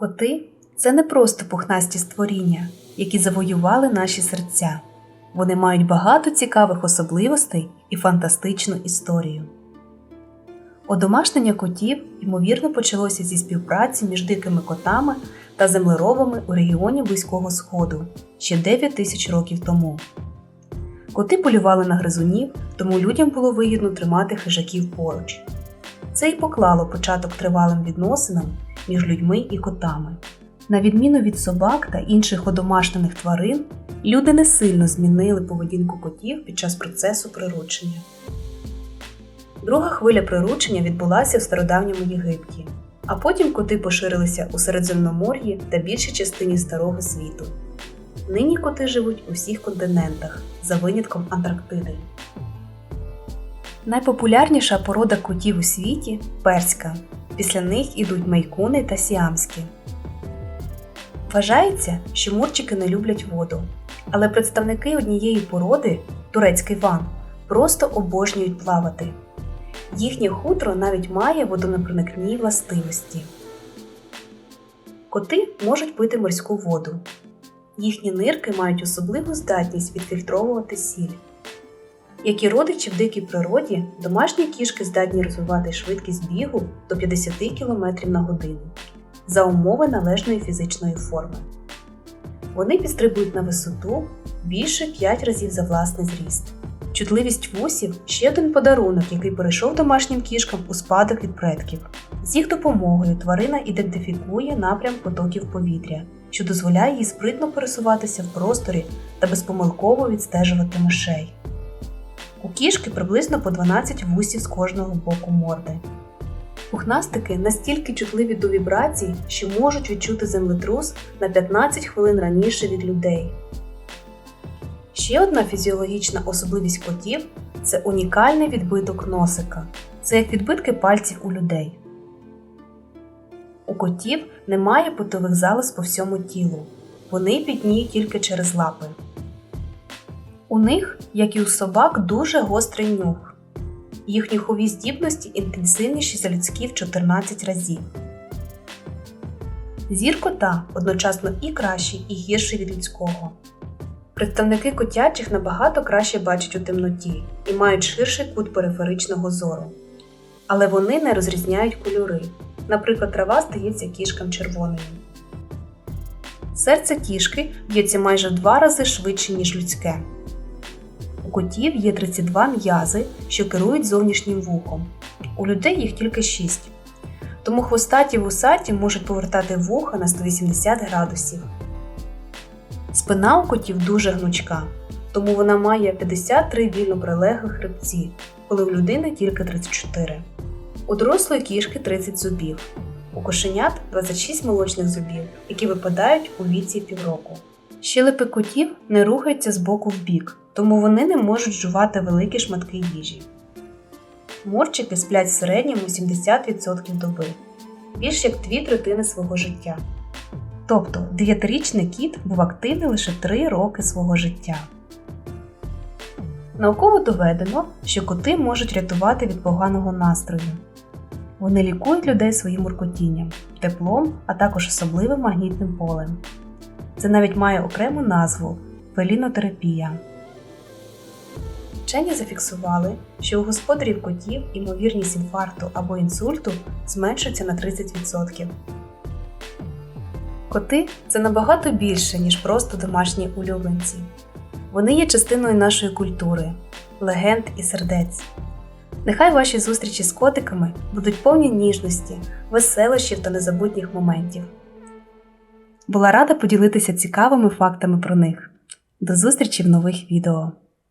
Коти це не просто пухнасті створіння, які завоювали наші серця. Вони мають багато цікавих особливостей і фантастичну історію. Одомашнення котів, ймовірно, почалося зі співпраці між дикими котами та землеробами у регіоні Близького Сходу ще 9 тисяч років тому. Коти полювали на гризунів, тому людям було вигідно тримати хижаків поруч. Це й поклало початок тривалим відносинам між людьми і котами. На відміну від собак та інших одомашнених тварин, люди не сильно змінили поведінку котів під час процесу приручення. Друга хвиля приручення відбулася в стародавньому Єгипті, а потім коти поширилися у Середземномор'ї та більшій частині Старого світу. Нині коти живуть у всіх континентах, за винятком Антарктиди. Найпопулярніша порода котів у світі перська. Після них ідуть майкуни та сіамські. Вважається, що мурчики не люблять воду, але представники однієї породи, турецький ван, просто обожнюють плавати. Їхнє хутро навіть має водонепроникні властивості. Коти можуть пити морську воду. Їхні нирки мають особливу здатність відфільтровувати сіль. Як і родичі в дикій природі, домашні кішки здатні розвивати швидкість бігу до 50 км на годину за умови належної фізичної форми. Вони підстрибують на висоту більше 5 разів за власний зріст. Чутливість вусів ще один подарунок, який перейшов домашнім кішкам у спадок від предків. З їх допомогою тварина ідентифікує напрям потоків повітря, що дозволяє їй спритно пересуватися в просторі та безпомилково відстежувати мишей. У кішки приблизно по 12 вусів з кожного боку морди. Пухнастики настільки чутливі до вібрацій, що можуть відчути землетрус на 15 хвилин раніше від людей. Ще одна фізіологічна особливість котів це унікальний відбиток носика. Це як відбитки пальців у людей. У котів немає потових залоз по всьому тілу. Вони підніють тільки через лапи. У них, як і у собак, дуже гострий нюх. Їх нюхові здібності інтенсивніші за людські в 14 разів. Зір кота одночасно і кращий, і гірший від людського. Представники котячих набагато краще бачать у темноті і мають ширший кут периферичного зору. Але вони не розрізняють кольори. Наприклад, трава стається кішкам червоною. Серце кішки б'ється майже в два рази швидше, ніж людське. У котів є 32 м'язи, що керують зовнішнім вухом. У людей їх тільки 6. Тому хвостаті вусаті можуть повертати вуха на 180 градусів. Спина у котів дуже гнучка, тому вона має 53 вільно прилеглих хребці, коли у людини тільки 34. У дорослої кішки 30 зубів. У кошенят 26 молочних зубів, які випадають у віці півроку. Щелепи котів не рухаються з боку в бік, тому вони не можуть жувати великі шматки їжі. Мурчики сплять в середньому 70% доби, більш як дві третини свого життя. Тобто 9-річний кіт був активний лише 3 роки свого життя. Науково доведено, що коти можуть рятувати від поганого настрою. Вони лікують людей своїм муркотінням, теплом, а також особливим магнітним полем. Це навіть має окрему назву фелінотерапія. Вчені зафіксували, що у господарів котів імовірність інфаркту або інсульту зменшується на 30%. Коти це набагато більше, ніж просто домашні улюбленці. Вони є частиною нашої культури, легенд і сердець. Нехай ваші зустрічі з котиками будуть повні ніжності, веселощів та незабутніх моментів. Була рада поділитися цікавими фактами про них. До зустрічі в нових відео!